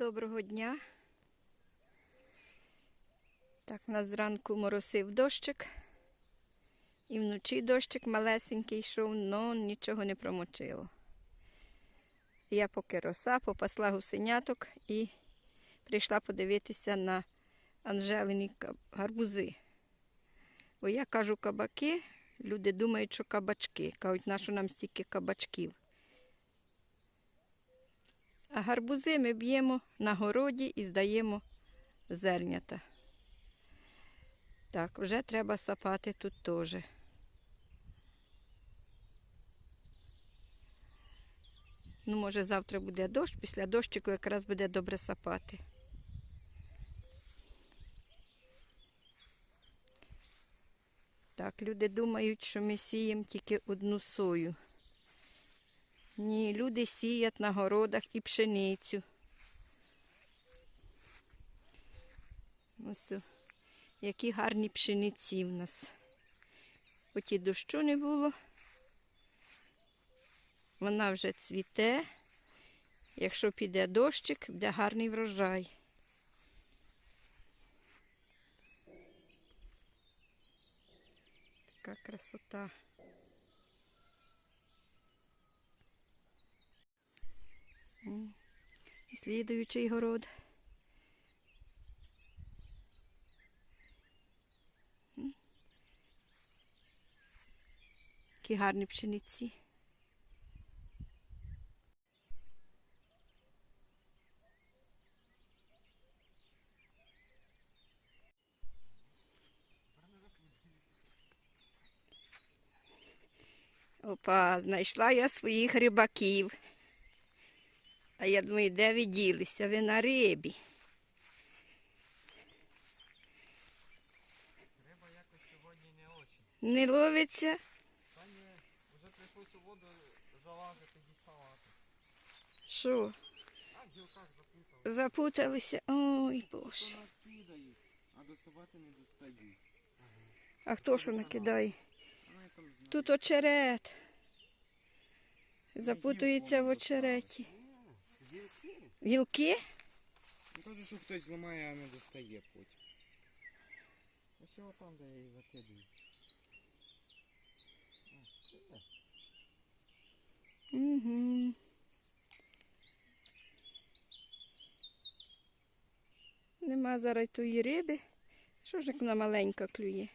Доброго дня. Так, у нас зранку моросив дощик. І вночі дощик малесенький йшов, але нічого не промочило. Я поки роса, попасла гусеняток і прийшла подивитися на Анжелині гарбузи. Бо я кажу кабаки, люди думають, що кабачки. Кажуть, нащо нам стільки кабачків. А гарбузи ми б'ємо на городі і здаємо зернята. Так, вже треба сапати тут теж. Ну, може, завтра буде дощ, після дощику якраз буде добре сапати. Так, люди думають, що ми сіємо тільки одну сою. Ні, люди сіять на городах і пшеницю. Ось які гарні пшениці в нас. Хоч і дощу не було. Вона вже цвіте. Якщо піде дощик, буде гарний врожай. Така красота. І Слідуючий город. Які гарні пшениці. Опа, знайшла я своїх рибаків. А я думаю, де ви ділися? Ви на рибі. Риба якось сьогодні не очень. Не ловиться? Та ні, вже прийшлося воду залазити діставати. Що? А в гілках запутав. Запуталися? Ой, Боже. нас а доставати не достають. А хто що накидає? Тут очерет. Запутується в очереті. Гілки? Ну теж, що хтось зламає, а не достає потім. Ось його там, де я її закидую. Угу. Нема зараз тої риби. Що ж як вона маленька клює?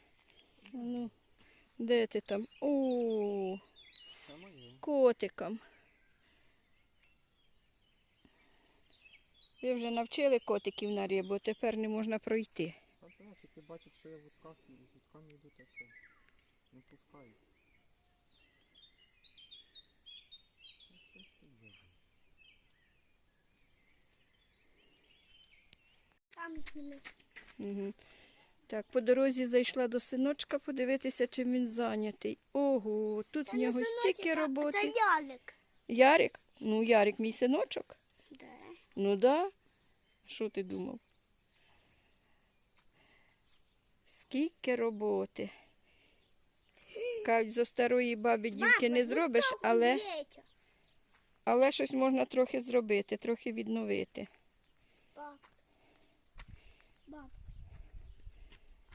Ну, де ти там? О, Це Ви вже навчили котиків на рибу, тепер не можна пройти. А то тільки бачать, що я в утках і з утками йду, та все. Не пускаю. Там зніми. Угу. Так, по дорозі зайшла до синочка подивитися, чим він зайнятий. Ого, тут в нього стільки роботи. Це ялик. Ярик? Ну, Ярик, мій синочок. Ну да. Що ти думав? Скільки роботи. Кажуть, за старої баби дівки не зробиш, але, але щось можна трохи зробити, трохи відновити.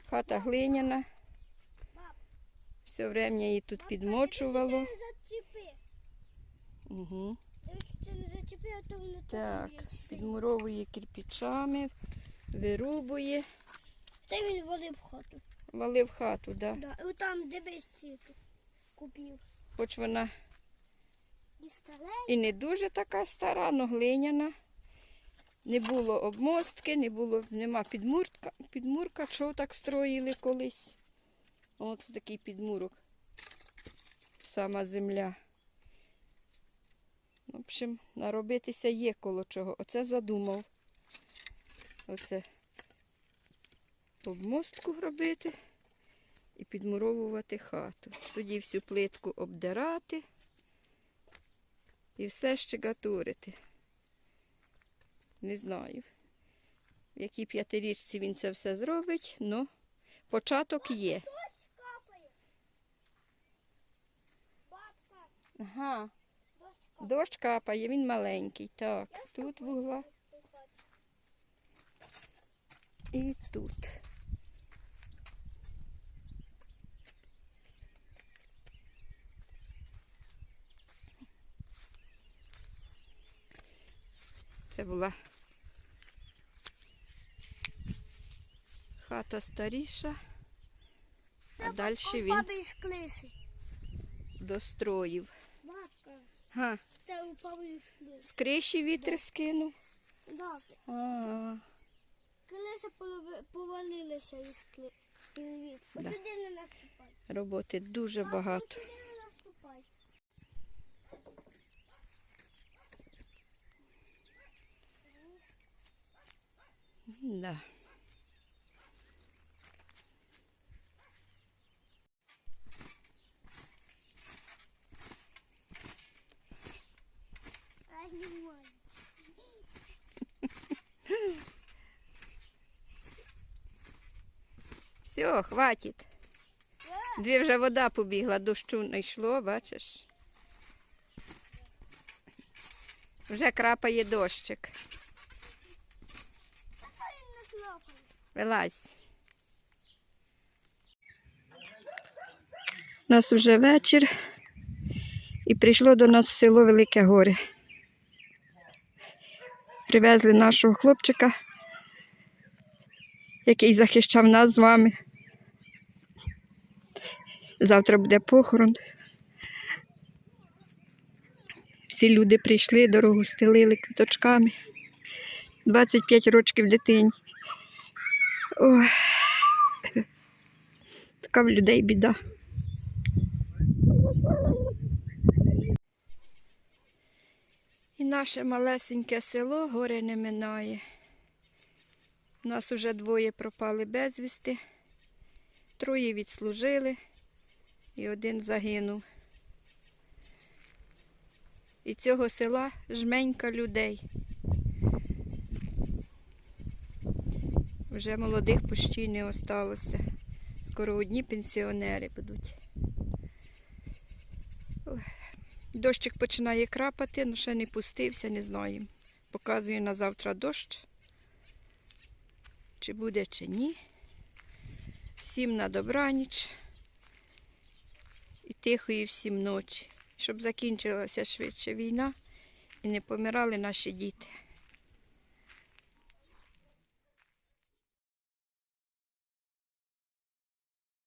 Хата глиняна. Все время її тут підмочувало. Угу. Так, підмуровує кирпичами, вирубує, Та він волив хату. валив хату, да. Да. І там дивись ціку. Купив. хоч вона І і не дуже така стара, але глиняна. Не було обмостки, не було, нема підмурка, підмурка, що так строїли колись. От такий підмурок. Сама земля. В общем, наробитися є коло чого. Оце задумав. Оце обмостку робити і підмуровувати хату. Тоді всю плитку обдирати і все ще гатурити. Не знаю, в якій п'ятирічці він це все зробить, але початок є. Бабка. Ага, Дощ капає. він маленький. Так, тут вугла. І тут. Це була хата старіша, а далі він Баби із клиси. З криші вітер скинув. Да. А, Клиси повалилися із. Да. Туди не наступай. роботи дуже багато. Да. А знімай. Все, хватить. Дві вже вода побігла, дощу не йшло, бачиш. Вже крапає дощик. Вилазь. У нас вже вечір і прийшло до нас в село Велике Горе. Привезли нашого хлопчика, який захищав нас з вами. Завтра буде похорон. Всі люди прийшли, дорогу стелили квіточками. 25 років дитині. Така в людей біда. І наше малесеньке село горе не минає. У нас уже двоє пропали безвісти, троє відслужили і один загинув. І цього села жменька людей. Вже молодих почти не осталося. Скоро одні пенсіонери будуть. Дощик починає крапати, але ще не пустився, не знаю. Показую на завтра дощ. Чи буде, чи ні. Всім на добраніч. І тихої всім ночі. Щоб закінчилася швидше війна і не помирали наші діти.